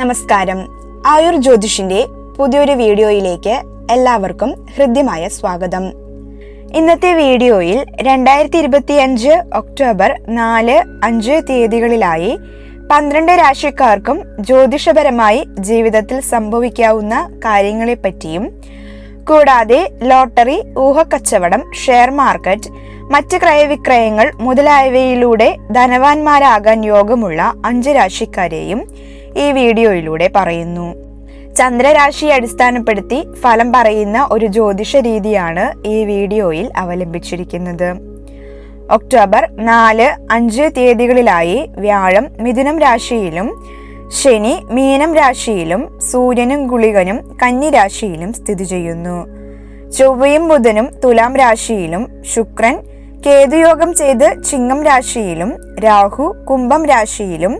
നമസ്കാരം. ആയുർ ജ്യോതിഷിന്റെ പുതിയൊരു വീഡിയോയിലേക്ക് എല്ലാവർക്കും ഹൃദ്യമായ സ്വാഗതം. ഇന്നത്തെ വീഡിയോയിൽ രണ്ടായിരത്തി ഇരുപത്തി അഞ്ച് ഒക്ടോബർ നാല് അഞ്ച് തീയതികളിലായി പന്ത്രണ്ട് രാശിക്കാർക്കും ജ്യോതിഷപരമായി ജീവിതത്തിൽ സംഭവിക്കാവുന്ന കാര്യങ്ങളെപ്പറ്റിയും കൂടാതെ ലോട്ടറി ഊഹക്കച്ചവടം ഷെയർ മാർക്കറ്റ് മറ്റ് ക്രയവിക്രയങ്ങൾ മുതലായവയിലൂടെ ധനവാന്മാരാകാൻ യോഗമുള്ള അഞ്ച് രാശിക്കാരെയും ഈ വീഡിയോയിലൂടെ പറയുന്നു. ചന്ദ്രരാശിയെ അടിസ്ഥാനപ്പെടുത്തി ഫലം പറയുന്ന ഒരു ജ്യോതിഷ രീതിയാണ് ഈ വീഡിയോയിൽ അവലംബിച്ചിരിക്കുന്നത്. ഒക്ടോബർ നാല് അഞ്ച് തീയതികളിലായി വ്യാഴം മിഥുനം രാശിയിലും ശനി മീനം രാശിയിലും സൂര്യനും ഗുളികനും കന്നി രാശിയിലും സ്ഥിതി ചെയ്യുന്നു. ചൊവ്വയും ബുധനും തുലാം രാശിയിലും ശുക്രൻ കേതുയോഗം ചെയ്ത് ചിങ്ങം രാശിയിലും രാഹു കുംഭം രാശിയിലും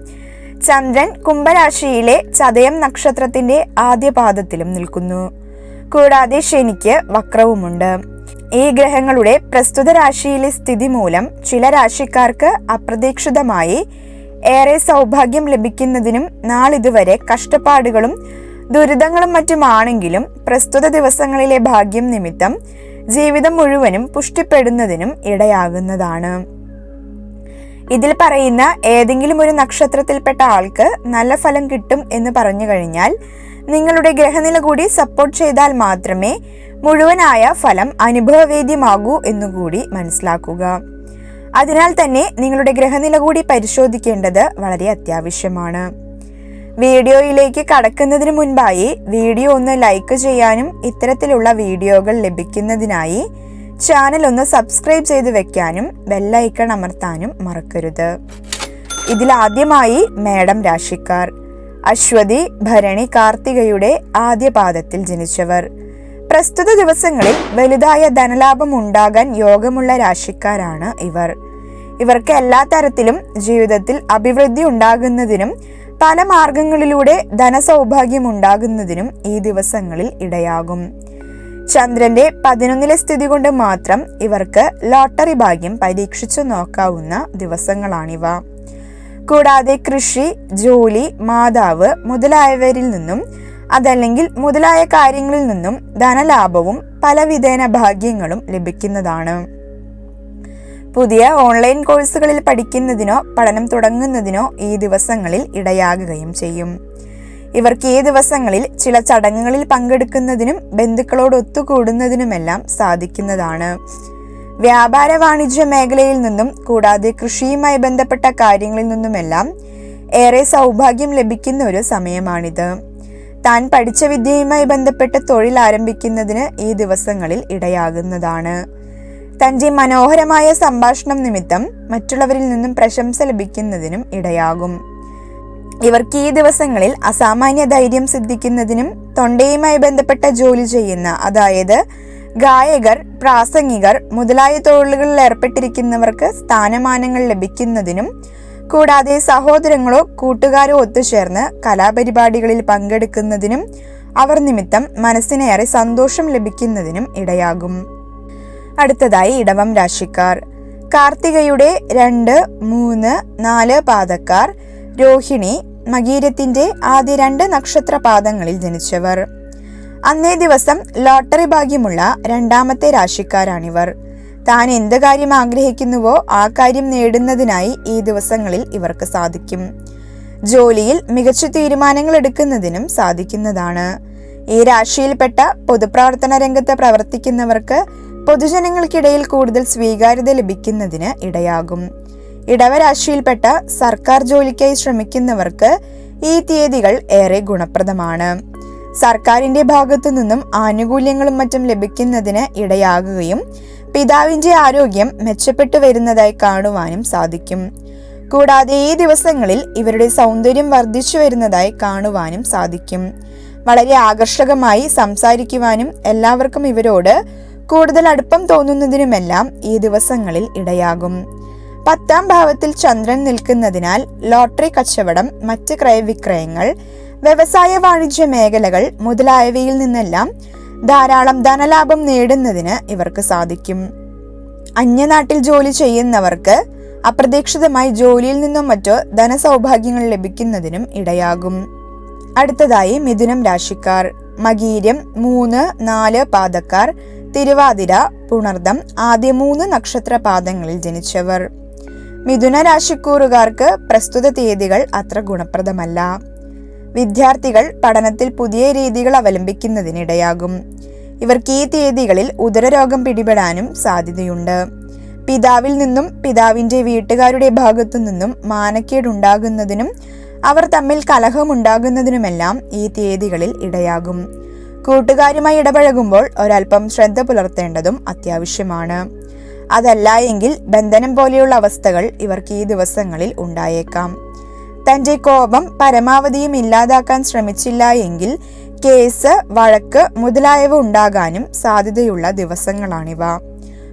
ചന്ദ്രൻ കുംഭരാശിയിലെ ചതയം നക്ഷത്രത്തിന്റെ ആദ്യ പാദത്തിലും നിൽക്കുന്നു. കൂടാതെ ശനിക്ക് വക്രവുമുണ്ട്. ഈ ഗ്രഹങ്ങളുടെ പ്രസ്തുത രാശിയിലെ സ്ഥിതി മൂലം ചില രാശിക്കാർക്ക് അപ്രതീക്ഷിതമായി ഏറെ സൗഭാഗ്യം ലഭിക്കുന്നതിനും നാളിതുവരെ കഷ്ടപ്പാടുകളും ദുരിതങ്ങളും മറ്റുമാണെങ്കിലും പ്രസ്തുത ദിവസങ്ങളിലെ ഭാഗ്യം നിമിത്തം ജീവിതം മുഴുവനും പുഷ്ടിപ്പെടുന്നതിനും ഇടയാകുന്നതാണ്. ഇതിൽ പറയുന്ന ഏതെങ്കിലും ഒരു നക്ഷത്രത്തിൽപ്പെട്ട ആൾക്ക് നല്ല ഫലം കിട്ടും എന്ന് പറഞ്ഞു കഴിഞ്ഞാൽ നിങ്ങളുടെ ഗ്രഹനില കൂടി സപ്പോർട്ട് ചെയ്താൽ മാത്രമേ മുഴുവനായ ഫലം അനുഭവവേദ്യമാകൂ എന്നുകൂടി മനസ്സിലാക്കുക. അതിനാൽ തന്നെ നിങ്ങളുടെ ഗ്രഹനില കൂടി പരിശോധിക്കേണ്ടത് വളരെ അത്യാവശ്യമാണ്. വീഡിയോയിലേക്ക് കടക്കുന്നതിന് മുൻപായി വീഡിയോ ഒന്ന് ലൈക്ക് ചെയ്യാനും ഇത്തരത്തിലുള്ള വീഡിയോകൾ ലഭിക്കുന്നതിനായി ചാനൽ ഒന്ന് സബ്സ്ക്രൈബ് ചെയ്ത് വെക്കാനും ബെല്ലൈക്കൺ അമർത്താനും മറക്കരുത്. ഇതിലാദ്യമായി മേഡം രാശിക്കാർ. അശ്വതി ഭരണി കാർത്തികയുടെ ആദ്യ പാദത്തിൽ ജനിച്ചവർ. പ്രസ്തുത ദിവസങ്ങളിൽ വലുതായ ധനലാഭം ഉണ്ടാകാൻ യോഗമുള്ള രാശിക്കാരാണ് ഇവർ. ഇവർക്ക് എല്ലാ തരത്തിലും ജീവിതത്തിൽ അഭിവൃദ്ധി ഉണ്ടാകുന്നതിനും പല മാർഗങ്ങളിലൂടെ ധനസൗഭാഗ്യം ഉണ്ടാകുന്നതിനും ഈ ദിവസങ്ങളിൽ ഇടയാകും. ചന്ദ്രന്റെ പതിനൊന്നിലെ സ്ഥിതി കൊണ്ട് മാത്രം ഇവർക്ക് ലോട്ടറി ഭാഗ്യം പരീക്ഷിച്ചു നോക്കാവുന്ന ദിവസങ്ങളാണിവ. കൂടാതെ കൃഷി ജോലി മാതാവ് മുതലായവരിൽ നിന്നും അതല്ലെങ്കിൽ മുതലായ കാര്യങ്ങളിൽ നിന്നും ധനലാഭവും പലവിധേന ഭാഗ്യങ്ങളും ലഭിക്കുന്നതാണ്. പുതിയ ഓൺലൈൻ കോഴ്സുകളിൽ പഠിക്കുന്നതിനോ പഠനം തുടങ്ങുന്നതിനോ ഈ ദിവസങ്ങളിൽ ഇടയാകുകയും ചെയ്യും. ഇവർക്ക് ഈ ദിവസങ്ങളിൽ ചില ചടങ്ങുകളിൽ പങ്കെടുക്കുന്നതിനും ബന്ധുക്കളോട് ഒത്തുകൂടുന്നതിനുമെല്ലാം സാധിക്കുന്നതാണ്. വ്യാപാര വാണിജ്യ മേഖലയിൽ നിന്നും കൂടാതെ കൃഷിയുമായി ബന്ധപ്പെട്ട കാര്യങ്ങളിൽ നിന്നുമെല്ലാം ഏറെ സൗഭാഗ്യം ലഭിക്കുന്ന ഒരു സമയമാണിത്. താൻ പഠിച്ച വിദ്യയുമായി ബന്ധപ്പെട്ട് തൊഴിൽ ആരംഭിക്കുന്നതിന് ഈ ദിവസങ്ങളിൽ ഇടയാകുന്നതാണ്. തന്റെ മനോഹരമായ സംഭാഷണം നിമിത്തം മറ്റുള്ളവരിൽ നിന്നും പ്രശംസ ലഭിക്കുന്നതിനും ഇടയാകും. ഇവർക്ക് ഈ ദിവസങ്ങളിൽ അസാമാന്യ ധൈര്യം സിദ്ധിക്കുന്നതിനും തൊണ്ടയുമായി ബന്ധപ്പെട്ട ജോലി ചെയ്യുന്ന അതായത് ഗായകർ പ്രാസംഗികർ മുതലായ തൊഴിലുകളിൽ ഏർപ്പെട്ടിരിക്കുന്നവർക്ക് സ്ഥാനമാനങ്ങൾ ലഭിക്കുന്നതിനും കൂടാതെ സഹോദരങ്ങളോ കൂട്ടുകാരോ ഒത്തുചേർന്ന് കലാപരിപാടികളിൽ പങ്കെടുക്കുന്നതിനും അവർ നിമിത്തം മനസ്സിനേറെ സന്തോഷം ലഭിക്കുന്നതിനും ഇടയാകും. അടുത്തതായി ഇടവം രാശിക്കാർ. കാർത്തികയുടെ രണ്ട് മൂന്ന് നാല് പാതക്കാർ രോഹിണി മകീരത്തിന്റെ ആദ്യ രണ്ട് നക്ഷത്രപാദങ്ങളിൽ ജനിച്ചവർ. അന്നേ ദിവസം ലോട്ടറി ഭാഗ്യമുള്ള രണ്ടാമത്തെ രാശിക്കാരാണിവർ. താൻ എന്ത് കാര്യം ആഗ്രഹിക്കുന്നുവോ ആ കാര്യം നേടുന്നതിനായി ഈ ദിവസങ്ങളിൽ ഇവർക്ക് സാധിക്കും. ജോലിയിൽ മികച്ച തീരുമാനങ്ങൾ എടുക്കുന്നതിനും സാധിക്കുന്നതാണ്. ഈ രാശിയിൽപ്പെട്ട പൊതുപ്രവർത്തന രംഗത്ത് പ്രവർത്തിക്കുന്നവർക്ക് പൊതുജനങ്ങൾക്കിടയിൽ കൂടുതൽ സ്വീകാര്യത ലഭിക്കുന്നതിന് ഇടയാകും. ഇടവരാശിയിൽപ്പെട്ട സർക്കാർ ജോലിക്കായി ശ്രമിക്കുന്നവർക്ക് ഈ തീയതികൾ ഏറെ ഗുണപ്രദമാണ്. സർക്കാരിന്റെ ഭാഗത്തു നിന്നും ആനുകൂല്യങ്ങളും മറ്റും ലഭിക്കുന്നതിന് ഇടയാകുകയും പിതാവിന്റെ ആരോഗ്യം മെച്ചപ്പെട്ടു വരുന്നതായി കാണുവാനും സാധിക്കും. കൂടാതെ ഈ ദിവസങ്ങളിൽ ഇവരുടെ സൗന്ദര്യം വർദ്ധിച്ചു വരുന്നതായി കാണുവാനും സാധിക്കും. വളരെ ആകർഷകമായി സംസാരിക്കുവാനും എല്ലാവർക്കും ഇവരോട് കൂടുതൽ അടുപ്പം തോന്നുന്നതിനുമെല്ലാം ഈ ദിവസങ്ങളിൽ ഇടയാകും. പത്താം ഭാവത്തിൽ ചന്ദ്രൻ നിൽക്കുന്നതിനാൽ ലോട്ടറി കച്ചവടം മറ്റ് ക്രയവിക്രയങ്ങൾ വ്യവസായ വാണിജ്യ മേഖലകൾ മുതലായവയിൽ നിന്നെല്ലാം ധാരാളം ധനലാഭം നേടുന്നതിന് ഇവർക്ക് സാധിക്കും. അന്യനാട്ടിൽ ജോലി ചെയ്യുന്നവർക്ക് അപ്രതീക്ഷിതമായി ജോലിയിൽ നിന്നും മറ്റോ ധനസൗഭാഗ്യങ്ങൾ ലഭിക്കുന്നതിനും ഇടയാകും. അടുത്തതായി മിഥുനം രാശിക്കാർ. മകീര്യം മൂന്ന് നാല് പാദക്കാർ. തിരുവാതിര പുണർദം ആദ്യ മൂന്ന് നക്ഷത്ര പാദങ്ങളിൽ ജനിച്ചവർ. മിഥുന രാശിക്കൂറുകാർക്ക് പ്രസ്തുത തീയതികൾ അത്ര ഗുണപ്രദമല്ല. വിദ്യാർത്ഥികൾ പഠനത്തിൽ പുതിയ രീതികൾ അവലംബിക്കുന്നതിനിടയാകും. ഇവർക്ക് ഈ തീയതികളിൽ ഉദരരോഗം പിടിപെടാനും സാധ്യതയുണ്ട്. പിതാവിൽ നിന്നും പിതാവിന്റെ വീട്ടുകാരുടെ ഭാഗത്തു നിന്നും മാനക്കേടുണ്ടാകുന്നതിനും അവർ തമ്മിൽ കലഹമുണ്ടാകുന്നതിനുമെല്ലാം ഈ തീയതികളിൽ ഇടയാകും. കൂട്ടുകാരുമായി ഇടപഴകുമ്പോൾ ഒരൽപ്പം ശ്രദ്ധ പുലർത്തേണ്ടതും അത്യാവശ്യമാണ്. അതല്ല എങ്കിൽ ബന്ധനം പോലെയുള്ള അവസ്ഥകൾ ഇവർക്ക് ഈ ദിവസങ്ങളിൽ ഉണ്ടായേക്കാം. തന്റെ കോപം പരമാവധിയും ഇല്ലാതാക്കാൻ ശ്രമിച്ചില്ല എങ്കിൽ കേസ് വഴക്ക് മുതലായവ ഉണ്ടാകാനും സാധ്യതയുള്ള ദിവസങ്ങളാണിവ.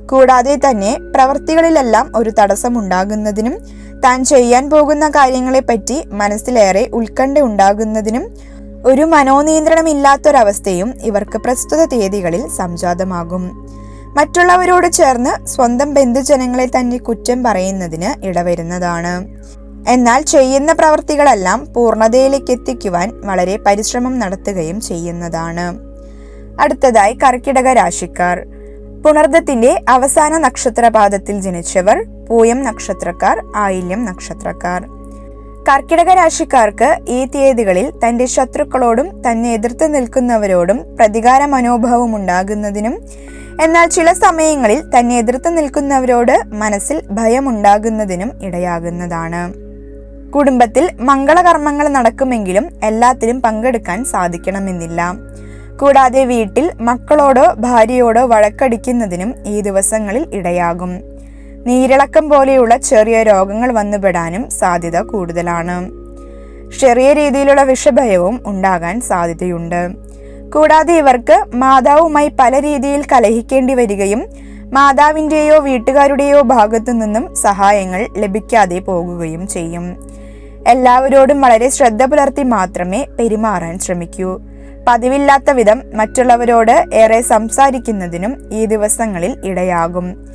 കൂടാതെ തന്നെ പ്രവൃത്തികളിലെല്ലാം ഒരു തടസ്സം ഉണ്ടാകുന്നതിനും താൻ ചെയ്യാൻ പോകുന്ന കാര്യങ്ങളെപ്പറ്റി മനസ്സിലേറെ ഉത്കണ്ഠ ഉണ്ടാകുന്നതിനും ഒരു മനോനിയന്ത്രണമില്ലാത്തൊരവസ്ഥയും ഇവർക്ക് പ്രസ്തുത തീയതികളിൽ സംജാതമാകും. മറ്റുള്ളവരോട് ചേർന്ന് സ്വന്തം ബന്ധുജനങ്ങളെ തന്നെ കുറ്റം പറയുന്നതിന് ഇടവരുന്നതാണ്. എന്നാൽ ചെയ്യുന്ന പ്രവൃത്തികളെല്ലാം പൂർണതയിലേക്ക് എത്തിക്കുവാൻ വളരെ പരിശ്രമം നടത്തുകയും ചെയ്യുന്നതാണ്. അടുത്തതായി കർക്കിടക രാശിക്കാർ. പുണർദത്തിന്റെ അവസാന നക്ഷത്രപാദത്തിൽ ജനിച്ചവർ പൂയം നക്ഷത്രക്കാർ ആയില്യം നക്ഷത്രക്കാർ. കർക്കിടക രാശിക്കാർക്ക് ഈ തീയതികളിൽ തന്റെ ശത്രുക്കളോടും തന്നെ എതിർത്ത് നിൽക്കുന്നവരോടും പ്രതികാര മനോഭാവം ഉണ്ടാകുന്നതിനും എന്നാൽ ചില സമയങ്ങളിൽ തന്നെ എതിർത്ത് നിൽക്കുന്നവരോട് മനസ്സിൽ ഭയമുണ്ടാകുന്നതിനും ഇടയാകുന്നതാണ്. കുടുംബത്തിൽ മംഗളകർമ്മങ്ങൾ നടക്കുമെങ്കിലും എല്ലാത്തിലും പങ്കെടുക്കാൻ സാധിക്കണമെന്നില്ല. കൂടാതെ വീട്ടിൽ മക്കളോടോ ഭാര്യയോടോ വഴക്കടിക്കുന്നതിനും ഈ ദിവസങ്ങളിൽ ഇടയാകും. നീരിളക്കം പോലെയുള്ള ചെറിയ രോഗങ്ങൾ വന്നുപെടാനും സാധ്യത കൂടുതലാണ്. ചെറിയ രീതിയിലുള്ള വിഷഭയവും ഉണ്ടാകാൻ സാധ്യതയുണ്ട്. കൂടാതെ ഇവർക്ക് മാതാവുമായി പല രീതിയിൽ കലഹിക്കേണ്ടി വരികയും മാതാവിന്റെയോ വീട്ടുകാരുടെയോ ഭാഗത്തു നിന്നും സഹായങ്ങൾ ലഭിക്കാതെ പോകുകയും ചെയ്യും. എല്ലാവരോടും വളരെ ശ്രദ്ധ പുലർത്തി മാത്രമേ പെരുമാറാൻ ശ്രമിക്കൂ. പതിവില്ലാത്ത വിധം മറ്റുള്ളവരോട് ഏറെ സംസാരിക്കുന്നതിനും ഈ ദിവസങ്ങളിൽ ഇടയാകും.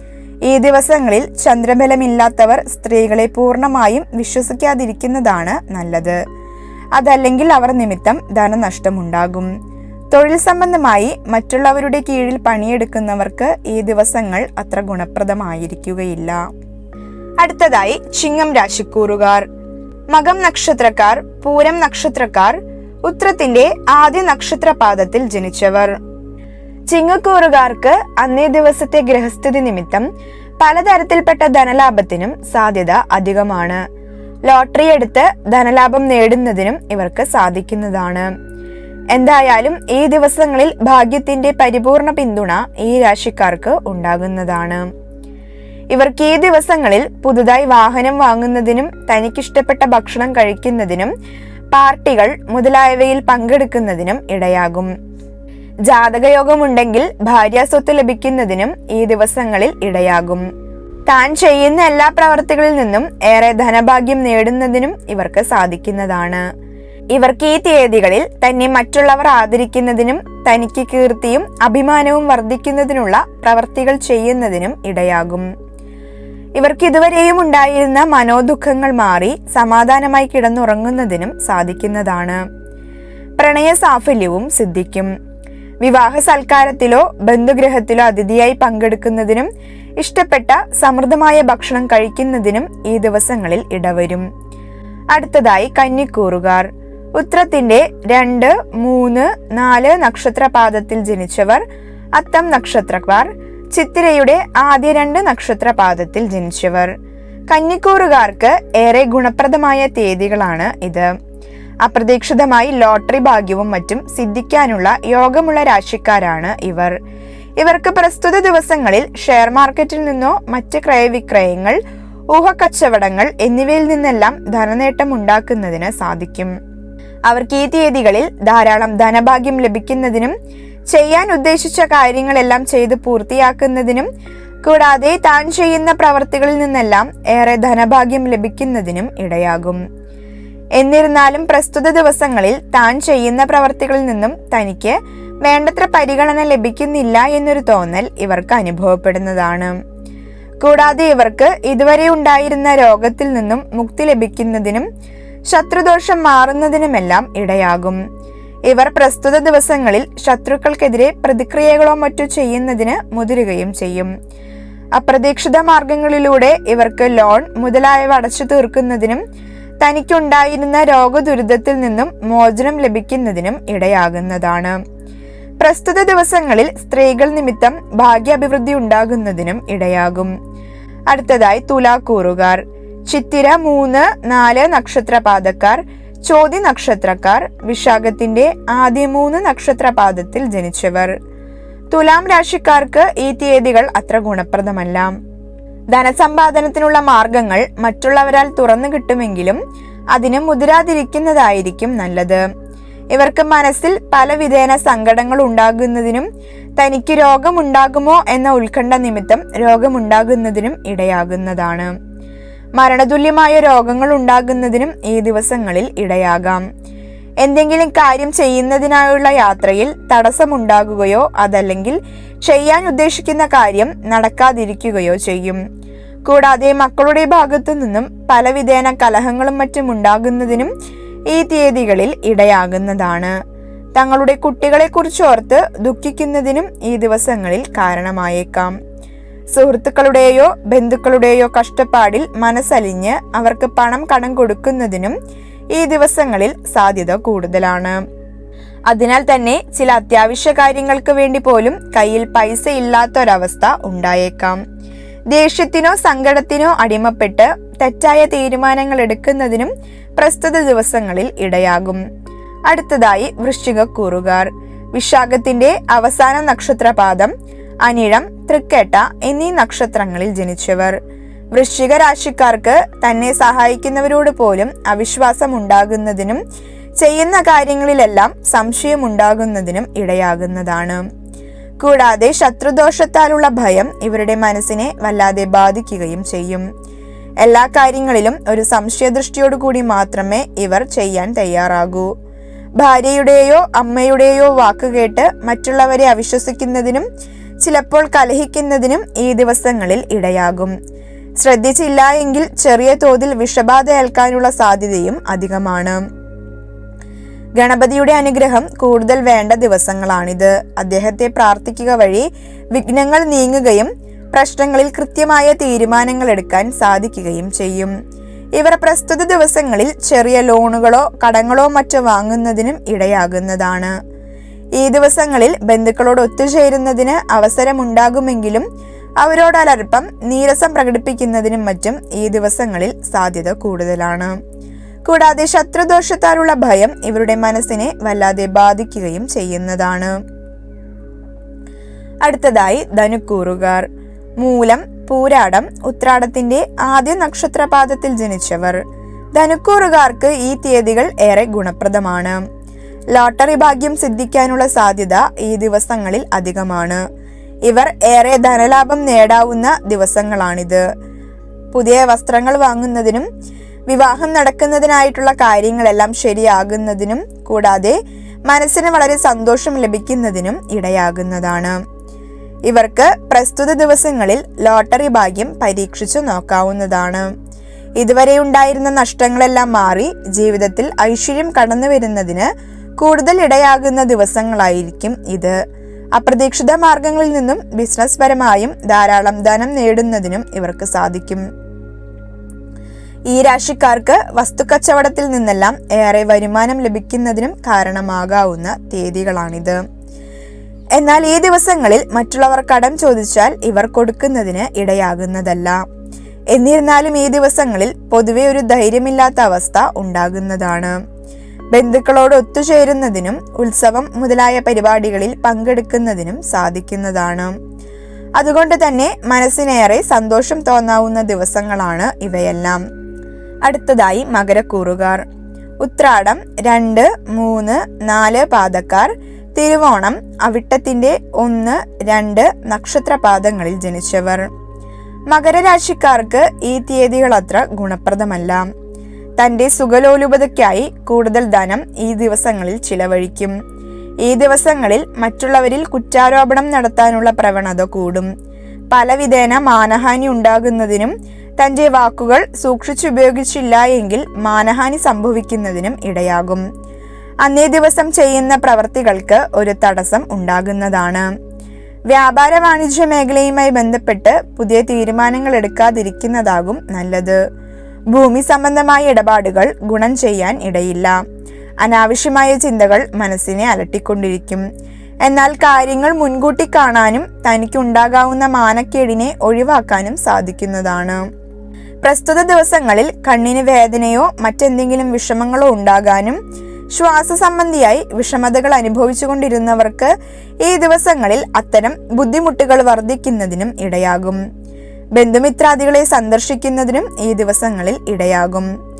ഈ ദിവസങ്ങളിൽ ചന്ദ്രബലമില്ലാത്തവർ സ്ത്രീകളെ പൂർണമായും വിശ്വസിക്കാതിരിക്കുന്നതാണ് നല്ലത്. അതല്ലെങ്കിൽ അവർ നിമിത്തം ധനനഷ്ടമുണ്ടാകും. തൊഴിൽ സംബന്ധമായി മറ്റുള്ളവരുടെ കീഴിൽ പണിയെടുക്കുന്നവർക്ക് ഈ ദിവസങ്ങൾ അത്ര ഗുണപ്രദമായിരിക്കുകയില്ല. അടുത്തതായി ചിങ്ങം രാശിക്കൂറുകാർ. മകം നക്ഷത്രക്കാർ പൂരം നക്ഷത്രക്കാർ ഉത്രത്തിന്റെ ആദ്യ നക്ഷത്രപാദത്തിൽ ജനിച്ചവർ. ചിങ്ങക്കൂറുകാർക്ക് അന്നേ ദിവസത്തെ ഗ്രഹസ്ഥിതി നിമിത്തം പലതരത്തിൽപ്പെട്ട ധനലാഭത്തിനും സാധ്യത അധികമാണ്. ലോട്ടറി എടുത്ത് ധനലാഭം നേടുന്നതിനും ഇവർക്ക് സാധിക്കുന്നതാണ്. എന്തായാലും ഈ ദിവസങ്ങളിൽ ഭാഗ്യത്തിന്റെ പരിപൂർണ പിന്തുണ ഈ രാശിക്കാർക്ക് ഉണ്ടാകുന്നതാണ്. ഇവർക്ക് ഈ ദിവസങ്ങളിൽ പുതുതായി വാഹനം വാങ്ങുന്നതിനും തനിക്കിഷ്ടപ്പെട്ട ഭക്ഷണം കഴിക്കുന്നതിനും പാർട്ടികൾ മുതലായവയിൽ പങ്കെടുക്കുന്നതിനും ഇടയാകും. ജാതകയോഗമുണ്ടെങ്കിൽ ഭാര്യാസ്വത്ത് ലഭിക്കുന്നതിനും ഈ ദിവസങ്ങളിൽ ഇടയാകും. താൻ ചെയ്യുന്ന എല്ലാ പ്രവർത്തികളിൽ നിന്നും ഏറെ ധനഭാഗ്യം നേടുന്നതിനും ഇവർക്ക് സാധിക്കുന്നതാണ്. ഇവർക്ക് ഈ തീയതികളിൽ തന്നെ മറ്റുള്ളവർ ആദരിക്കുന്നതിനും തനിക്ക് കീർത്തിയും അഭിമാനവും വർദ്ധിക്കുന്നതിനുള്ള പ്രവർത്തികൾ ചെയ്യുന്നതിനും ഇടയാകും. ഇവർക്ക് ഇതുവരെയും ഉണ്ടായിരുന്ന മനോദുഃഖങ്ങൾ മാറി സമാധാനമായി കിടന്നുറങ്ങുന്നതിനും സാധിക്കുന്നതാണ്. പ്രണയ സാഫല്യവും സിദ്ധിക്കും. വിവാഹ സൽക്കാരത്തിലോ ബന്ധുഗ്രഹത്തിലോ അതിഥിയായി പങ്കെടുക്കുന്നതിനും ഇഷ്ടപ്പെട്ട സമൃദ്ധമായ ഭക്ഷണം കഴിക്കുന്നതിനും ഈ ദിവസങ്ങളിൽ ഇടവരും. അടുത്തതായി കന്നിക്കൂറുകാർ. ഉത്രത്തിന്റെ രണ്ട് മൂന്ന് നാല് നക്ഷത്രപാദത്തിൽ ജനിച്ചവർ അത്തം നക്ഷത്രക്കാർ ചിത്തിരയുടെ ആദ്യ രണ്ട് നക്ഷത്രപാദത്തിൽ ജനിച്ചവർ. കന്നിക്കൂറുകാർക്ക് ഏറെ ഗുണപ്രദമായ തീയതികളാണ് ഇത്. അപ്രതീക്ഷിതമായി ലോട്ടറി ഭാഗ്യവും മറ്റും സിദ്ധിക്കാനുള്ള യോഗമുള്ള രാശിക്കാരാണ് ഇവർ. ഇവർക്ക് പ്രസ്തുത ദിവസങ്ങളിൽ ഷെയർ മാർക്കറ്റിൽ നിന്നോ മറ്റ് ക്രയവിക്രയങ്ങൾ ഊഹക്കച്ചവടങ്ങൾ എന്നിവയിൽ നിന്നെല്ലാം ധനനേട്ടം ഉണ്ടാക്കുന്നതിന് സാധിക്കും. അവർക്ക് ഈ തീയതികളിൽ ധാരാളം ധനഭാഗ്യം ലഭിക്കുന്നതിനും ചെയ്യാൻ ഉദ്ദേശിച്ച കാര്യങ്ങളെല്ലാം ചെയ്ത് പൂർത്തിയാക്കുന്നതിനും കൂടാതെ താൻ ചെയ്യുന്ന പ്രവർത്തികളിൽ നിന്നെല്ലാം ഏറെ ധനഭാഗ്യം ലഭിക്കുന്നതിനും ഇടയാകും. എന്നിരുന്നാലും പ്രസ്തുത ദിവസങ്ങളിൽ താൻ ചെയ്യുന്ന പ്രവർത്തികളിൽ നിന്നും തനിക്ക് വേണ്ടത്ര പരിഗണന ലഭിക്കുന്നില്ല എന്നൊരു തോന്നൽ ഇവർക്ക് അനുഭവപ്പെടുന്നതാണ്. കൂടാതെ ഇവർക്ക് ഇതുവരെ ഉണ്ടായിരുന്ന രോഗത്തിൽ നിന്നും മുക്തി ലഭിക്കുന്നതിനും ശത്രുദോഷം മാറുന്നതിനുമെല്ലാം ഇടയാകും. ഇവർ പ്രസ്തുത ദിവസങ്ങളിൽ ശത്രുക്കൾക്കെതിരെ പ്രതിക്രിയകളോ മറ്റോ ചെയ്യുന്നതിന് മുതിരുകയും ചെയ്യും. അപ്രതീക്ഷിത മാർഗങ്ങളിലൂടെ ഇവർക്ക് ലോൺ മുതലായവ അടച്ചു തീർക്കുന്നതിനും തനിക്കുണ്ടായിരുന്ന രോഗദുരിതത്തിൽ നിന്നും മോചനം ലഭിക്കുന്നതിനും ഇടയാകുന്നതാണ്. പ്രസ്തുത ദിവസങ്ങളിൽ സ്ത്രീകൾ നിമിത്തം ഭാഗ്യാഭിവൃദ്ധി ഉണ്ടാകുന്നതിനും ഇടയാകും. അടുത്തതായി തുലാക്കൂറുകാർ ചിത്തിര മൂന്ന് നാല് നക്ഷത്രപാദക്കാർ ചോതി നക്ഷത്രക്കാർ വിശാഖത്തിന്റെ ആദ്യ മൂന്ന് നക്ഷത്രപാദത്തിൽ ജനിച്ചവർ. തുലാം രാശിക്കാർക്ക് ഈ തീയതികൾ അത്ര ഗുണപ്രദമല്ല. ധനസമ്പാദനത്തിനുള്ള മാർഗങ്ങൾ മറ്റുള്ളവരാൽ തുറന്നു കിട്ടുമെങ്കിലും അതിന് മുതിരാതിരിക്കുന്നതായിരിക്കും നല്ലത്. ഇവർക്ക് മനസ്സിൽ പലവിധേന സങ്കടങ്ങൾ ഉണ്ടാകുന്നതിനും തനിക്ക് രോഗമുണ്ടാകുമോ എന്ന ഉത്കണ്ഠ നിമിത്തം രോഗമുണ്ടാകുന്നതിനും ഇടയാകുന്നതാണ്. മരണതുല്യമായ രോഗങ്ങൾ ഉണ്ടാകുന്നതിനും ഈ ദിവസങ്ങളിൽ ഇടയാകാം. എന്തെങ്കിലും കാര്യം ചെയ്യുന്നതിനായുള്ള യാത്രയിൽ തടസ്സമുണ്ടാകുകയോ അതല്ലെങ്കിൽ ചെയ്യാൻ ഉദ്ദേശിക്കുന്ന കാര്യം നടക്കാതിരിക്കുകയോ ചെയ്യും. കൂടാതെ മക്കളുടെ ഭാഗത്തു നിന്നും പലവിധേന കലഹങ്ങളും മറ്റും ഉണ്ടാകുന്നതിനും ഈ തീയതികളിൽ ഇടയാകുന്നതാണ്. തങ്ങളുടെ കുട്ടികളെക്കുറിച്ച് ഓർത്ത് ദുഃഖിക്കുന്നതിനും ഈ ദിവസങ്ങളിൽ കാരണമായേക്കാം. സുഹൃത്തുക്കളുടെയോ ബന്ധുക്കളുടെയോ കഷ്ടപ്പാടിൽ മനസ്സലിഞ്ഞ് അവർക്ക് പണം കടം കൊടുക്കുന്നതിനും ഈ ദിവസങ്ങളിൽ സാധ്യത കൂടുതലാണ്. അതിനാൽ തന്നെ ചില അത്യാവശ്യ കാര്യങ്ങൾക്ക് വേണ്ടി പോലും കയ്യിൽ പൈസ ഇല്ലാത്തൊരവസ്ഥ ഉണ്ടായേക്കാം. ദേഷ്യത്തിനോ സങ്കടത്തിനോ അടിമപ്പെട്ട് തെറ്റായ തീരുമാനങ്ങൾ എടുക്കുന്നതിനും പ്രസ്തുത ദിവസങ്ങളിൽ ഇടയാകും. അടുത്തതായി വൃശ്ചികക്കൂറുകാർ. വിശാഖത്തിന്റെ അവസാന നക്ഷത്രപാദം അനിഴം തൃക്കേട്ട എന്നീ നക്ഷത്രങ്ങളിൽ ജനിച്ചവർ. വൃശ്ചിക രാശിക്കാർക്ക് തന്നെ സഹായിക്കുന്നവരോട് പോലും അവിശ്വാസം ഉണ്ടാകുന്നതിനും ചെയ്യുന്ന കാര്യങ്ങളിലെല്ലാം സംശയമുണ്ടാകുന്നതിനും ഇടയാകുന്നതാണ്. കൂടാതെ ശത്രുദോഷത്താലുള്ള ഭയം ഇവരുടെ മനസ്സിനെ വല്ലാതെ ബാധിക്കുകയും ചെയ്യും. എല്ലാ കാര്യങ്ങളിലും ഒരു സംശയദൃഷ്ടിയോടുകൂടി മാത്രമേ ഇവർ ചെയ്യാൻ തയ്യാറാകൂ. ഭാര്യയുടെയോ അമ്മയുടെയോ വാക്കുകേട്ട് മറ്റുള്ളവരെ അവിശ്വസിക്കുന്നതിനും ചിലപ്പോൾ കലഹിക്കുന്നതിനും ഈ ദിവസങ്ങളിൽ ഇടയാകും. ശ്രദ്ധിച്ചില്ല എങ്കിൽ ചെറിയ തോതിൽ വിഷബാധ ഏൽക്കാനുള്ള സാധ്യതയും അധികമാണ്. ഗണപതിയുടെ അനുഗ്രഹം കൂടുതൽ വേണ്ട ദിവസങ്ങളാണിത്. അദ്ദേഹത്തെ പ്രാർത്ഥിക്കുക വഴി വിഘ്നങ്ങൾ നീങ്ങുകയും പ്രശ്നങ്ങളിൽ കൃത്യമായ തീരുമാനങ്ങൾ എടുക്കാൻ സാധിക്കുകയും ചെയ്യും. ഇവർ പ്രസ്തുത ദിവസങ്ങളിൽ ചെറിയ ലോണുകളോ കടങ്ങളോ മറ്റോ വാങ്ങുന്നതിനും ഇടയാകുന്നതാണ്. ഈ ദിവസങ്ങളിൽ ബന്ധുക്കളോട് ഒത്തുചേരുന്നതിന് അവസരമുണ്ടാകുമെങ്കിലും അവരോട് അലർപ്പം നീരസം പ്രകടിപ്പിക്കുന്നതിനും മറ്റും ഈ ദിവസങ്ങളിൽ സാധ്യത കൂടുതലാണ്. കൂടാതെ ശത്രുദോഷത്താലുള്ള ഭയം ഇവരുടെ മനസ്സിനെ വല്ലാതെ ബാധിക്കുകയും ചെയ്യുന്നതാണ്. അടുത്തതായി ധനുക്കൂറുകാർ. മൂലം പൂരാടം ഉത്രാടത്തിന്റെ ആദ്യ നക്ഷത്രപാദത്തിൽ ജനിച്ചവർ. ധനുക്കൂറുകാർക്ക് ഈ തീയതികൾ ഏറെ ഗുണപ്രദമാണ്. ലോട്ടറി ഭാഗ്യം സിദ്ധിക്കാനുള്ള സാധ്യത ഈ ദിവസങ്ങളിൽ അധികമാണ്. ഇവർ ഏറെ ധനലാഭം നേടാവുന്ന ദിവസങ്ങളാണിത്. പുതിയ വസ്ത്രങ്ങൾ വാങ്ങുന്നതിനും വിവാഹം നടക്കുന്നതിനായിട്ടുള്ള കാര്യങ്ങളെല്ലാം ശരിയാകുന്നതിനും കൂടാതെ മനസ്സിന് വളരെ സന്തോഷം ലഭിക്കുന്നതിനും ഇടയാകുന്നതാണ്. ഇവർക്ക് പ്രസ്തുത ദിവസങ്ങളിൽ ലോട്ടറി ഭാഗ്യം പരീക്ഷിച്ചു നോക്കാവുന്നതാണ്. ഇതുവരെ ഉണ്ടായിരുന്ന നഷ്ടങ്ങളെല്ലാം മാറി ജീവിതത്തിൽ ഐശ്വര്യം കടന്നു വരുന്നതിന് കൂടുതൽ ഇടയാകുന്ന ദിവസങ്ങളായിരിക്കും ഇത്. അപ്രതീക്ഷിത മാർഗങ്ങളിൽ നിന്നും ബിസിനസ് പരമായും ധാരാളം ധനം നേടുന്നതിനും ഇവർക്ക് സാധിക്കും. ഈ രാശിക്കാർക്ക് വസ്തുക്കച്ചവടത്തിൽ നിന്നെല്ലാം ഏറെ വരുമാനം ലഭിക്കുന്നതിനും കാരണമാകാവുന്ന തീയതികളാണിത്. എന്നാൽ ഈ ദിവസങ്ങളിൽ മറ്റുള്ളവർ കടം ചോദിച്ചാൽ ഇവർ കൊടുക്കുന്നതിന് ഇടയാകുന്നതല്ല. എന്നിരുന്നാലും ഈ ദിവസങ്ങളിൽ പൊതുവെ ഒരു ധൈര്യമില്ലാത്ത അവസ്ഥ ഉണ്ടാകുന്നതാണ്. ബന്ധുക്കളോട് ഒത്തുചേരുന്നതിനും ഉത്സവം മുതലായ പരിപാടികളിൽ പങ്കെടുക്കുന്നതിനും സാധിക്കുന്നതാണ്. അതുകൊണ്ട് തന്നെ മനസ്സിനേറെ സന്തോഷം തോന്നാവുന്ന ദിവസങ്ങളാണ് ഇവയെല്ലാം. അടുത്തതായി മകരക്കൂറുകാർ. ഉത്രാടം രണ്ട് മൂന്ന് നാല് പാദക്കാർ. തിരുവോണം അവിട്ടത്തിന്റെ ഒന്ന് രണ്ട് നക്ഷത്രപാദങ്ങളിൽ ജനിച്ചവർ. മകരരാശിക്കാർക്ക് ഈ തീയതികൾ അത്ര ഗുണപ്രദമല്ല. തന്റെ സുഖലോലുപതയ്ക്കായി കൂടുതൽ ധനം ഈ ദിവസങ്ങളിൽ ചിലവഴിക്കും. ഈ ദിവസങ്ങളിൽ മറ്റുള്ളവരിൽ കുറ്റാരോപണം നടത്താനുള്ള പ്രവണത കൂടും. പലവിധേന മാനഹാനി ഉണ്ടാകുന്നതിനും തന്റെ വാക്കുകൾ സൂക്ഷിച്ചുപയോഗിച്ചില്ല എങ്കിൽ മാനഹാനി സംഭവിക്കുന്നതിനും ഇടയാകും. അന്നേ ദിവസം ചെയ്യുന്ന പ്രവർത്തികൾക്ക് ഒരു തടസ്സം ഉണ്ടാകുന്നതാണ്. വ്യാപാര വാണിജ്യ മേഖലയുമായി ബന്ധപ്പെട്ട് പുതിയ തീരുമാനങ്ങൾ എടുക്കാതിരിക്കുന്നതാകും നല്ലത്. ഭൂമി സംബന്ധമായ ഇടപാടുകൾ ഗുണം ചെയ്യാൻ ഇടയില്ല. അനാവശ്യമായ ചിന്തകൾ മനസ്സിനെ അലട്ടിക്കൊണ്ടിരിക്കും. എന്നാൽ കാര്യങ്ങൾ മുൻകൂട്ടി കാണാനും തനിക്കുണ്ടാകാവുന്ന മാനക്കേടിനെ ഒഴിവാക്കാനും സാധിക്കുന്നതാണ്. പ്രസ്തുത ദിവസങ്ങളിൽ കണ്ണിന് വേദനയോ മറ്റെന്തെങ്കിലും വിഷമങ്ങളോ ഉണ്ടാകാനും ശ്വാസ സംബന്ധിയായി വിഷമതകൾ അനുഭവിച്ചുകൊണ്ടിരുന്നവർക്ക് ഈ ദിവസങ്ങളിൽ അത്തരം ബുദ്ധിമുട്ടുകൾ വർദ്ധിക്കുന്നതിനും ഇടയാകും. ബന്ധുമിത്രാദികളെ സന്ദർശിക്കുന്നതിനും ഈ ദിവസങ്ങളിൽ ഇടയാകും.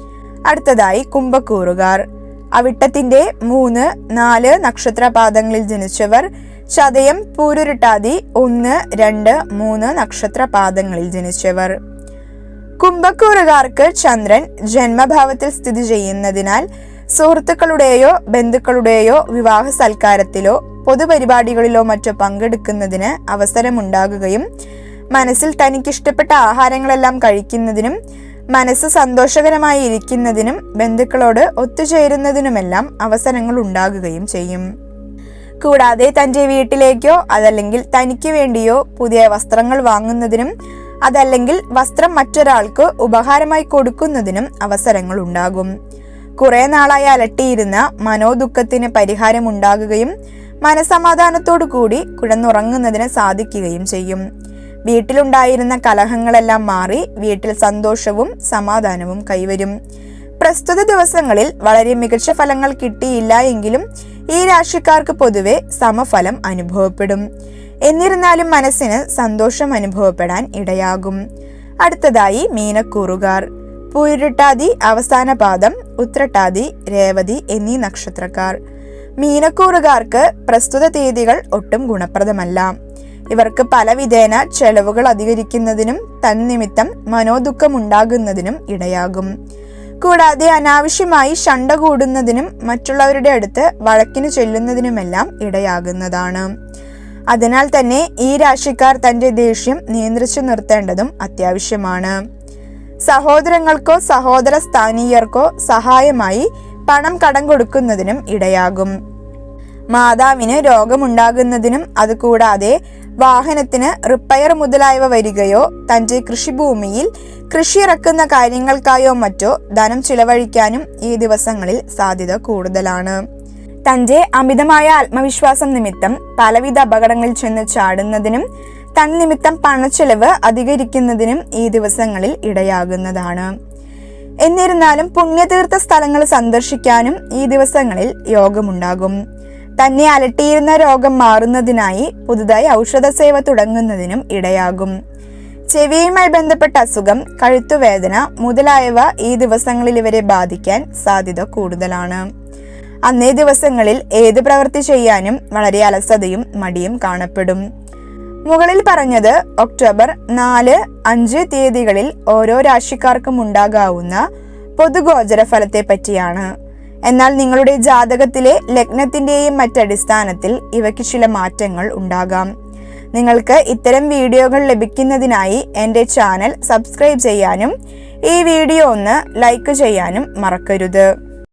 അടുത്തതായി കുംഭക്കൂറുകാർ. അവിട്ടത്തിന്റെ മൂന്ന് നാല് നക്ഷത്രപാദങ്ങളിൽ ജനിച്ചവർ ചതയം പൂരുരുട്ടാതി ഒന്ന് രണ്ട് മൂന്ന് നക്ഷത്രപാദങ്ങളിൽ ജനിച്ചവർ. കുംഭക്കൂറുകാർക്ക് ചന്ദ്രൻ ജന്മഭാവത്തിൽ സ്ഥിതി ചെയ്യുന്നതിനാൽ സുഹൃത്തുക്കളുടെയോ ബന്ധുക്കളുടെയോ വിവാഹ സൽക്കാരത്തിലോ പൊതുപരിപാടികളിലോ മറ്റോ പങ്കെടുക്കുന്നതിന് അവസരമുണ്ടാകുകയും മനസ്സിൽ തനിക്കിഷ്ടപ്പെട്ട ആഹാരങ്ങളെല്ലാം കഴിക്കുന്നതിനും മനസ്സ് സന്തോഷകരമായി ഇരിക്കുന്നതിനും ബന്ധുക്കളോട് ഒത്തുചേരുന്നതിനുമെല്ലാം അവസരങ്ങൾ ഉണ്ടാകുകയും ചെയ്യും. കൂടാതെ തന്റെ വീട്ടിലേക്കോ അതല്ലെങ്കിൽ തനിക്ക് വേണ്ടിയോ പുതിയ വസ്ത്രങ്ങൾ വാങ്ങുന്നതിനും അതല്ലെങ്കിൽ വസ്ത്രം മറ്റൊരാൾക്ക് ഉപഹാരമായി കൊടുക്കുന്നതിനും അവസരങ്ങൾ ഉണ്ടാകും. കുറെ നാളായി അലട്ടിയിരുന്ന മനോദുഃഖത്തിന് പരിഹാരമുണ്ടാകുകയും മനസമാധാനത്തോടു കൂടി കുഴന്നുറങ്ങുന്നതിന് സാധിക്കുകയും ചെയ്യും. വീട്ടിലുണ്ടായിരുന്ന കലഹങ്ങളെല്ലാം മാറി വീട്ടിൽ സന്തോഷവും സമാധാനവും കൈവരും. പ്രസ്തുത ദിവസങ്ങളിൽ വളരെ മികച്ച ഫലങ്ങൾ കിട്ടിയില്ല എങ്കിലും ഈ രാശിക്കാർക്ക് പൊതുവെ സമഫലം അനുഭവപ്പെടും. എന്നിരുന്നാലും മനസ്സിന് സന്തോഷം അനുഭവപ്പെടാൻ ഇടയാകും. അടുത്തതായി മീനക്കൂറുകാർ. പൂരിട്ടാതി അവസാന പാദം ഉത്രട്ടാതി രേവതി എന്നീ നക്ഷത്രക്കാർ. മീനക്കൂറുകാർക്ക് പ്രസ്തുത തീയതികൾ ഒട്ടും ഗുണപ്രദമല്ല. ഇവർക്ക് പലവിധേന ചെലവുകൾ അധികരിക്കുന്നതിനും തന്നിമിത്തം മനോദുഃഖമുണ്ടാകുന്നതിനും ഇടയാകും. കൂടാതെ അനാവശ്യമായി ശണ്ട കൂടുന്നതിനും മറ്റുള്ളവരുടെ അടുത്ത് വഴക്കിന് ചെല്ലുന്നതിനുമെല്ലാം ഇടയാകുന്നതാണ്. അതിനാൽ തന്നെ ഈ രാശിക്കാർ തന്റെ ദേഷ്യം നിയന്ത്രിച്ചു നിർത്തേണ്ടതും അത്യാവശ്യമാണ്. സഹോദരങ്ങൾക്കോ സഹോദര സ്ഥാനീയർക്കോ സഹായമായി പണം കടം കൊടുക്കുന്നതിനും ഇടയാകും. മാതാവിന് രോഗമുണ്ടാകുന്നതിനും അതുകൂടാതെ വാഹനത്തിന് റിപ്പയർ മുതലായവ വരികയോ തന്റെ കൃഷിഭൂമിയിൽ കൃഷി ഇറക്കുന്ന കാര്യങ്ങൾക്കായോ മറ്റോ ധനം ചിലവഴിക്കാനും ഈ ദിവസങ്ങളിൽ സാധ്യത കൂടുതലാണ്. തന്റെ അമിതമായ ആത്മവിശ്വാസം നിമിത്തം പലവിധ അപകടങ്ങളിൽ ചെന്ന് ചാടുന്നതിനും തൻ തന്നിമിത്തം പണച്ചെലവ് അധികരിക്കുന്നതിനും ഈ ദിവസങ്ങളിൽ ഇടയാകുന്നതാണ്. എന്നിരുന്നാലും പുണ്യതീർത്ഥ സ്ഥലങ്ങൾ സന്ദർശിക്കാനും ഈ ദിവസങ്ങളിൽ യോഗമുണ്ടാകും. തന്നെ അലട്ടിയിരുന്ന രോഗം മാറുന്നതിനായി പുതുതായി ഔഷധ സേവ തുടങ്ങുന്നതിനും ഇടയാകും. ചെവിയുമായി ബന്ധപ്പെട്ട അസുഖം കഴുത്തുവേദന മുതലായവ ഈ ദിവസങ്ങളിൽ ഇവരെ ബാധിക്കാൻ സാധ്യത കൂടുതലാണ്. അന്നേ ദിവസങ്ങളിൽ ഏത് പ്രവൃത്തി ചെയ്യാനും വളരെ അലസതയും മടിയും കാണപ്പെടും. മുകളിൽ പറഞ്ഞത് ഒക്ടോബർ നാല് അഞ്ച് തീയതികളിൽ ഓരോ രാശിക്കാർക്കും ഉണ്ടാകാവുന്ന പൊതുഗോചര ഫലത്തെ പറ്റിയാണ്. എന്നാൽ നിങ്ങളുടെ ജാതകത്തിലെ ലഗ്നത്തിന്റെയും മറ്റടിസ്ഥാനത്തിൽ ഇവയ്ക്ക് ചില മാറ്റങ്ങൾ ഉണ്ടാകാം. നിങ്ങൾക്ക് ഇത്തരം വീഡിയോകൾ ലഭിക്കുന്നതിനായി എന്റെ ചാനൽ സബ്സ്ക്രൈബ് ചെയ്യാനും ഈ വീഡിയോ ഒന്ന് ലൈക്ക് ചെയ്യാനും മറക്കരുത്.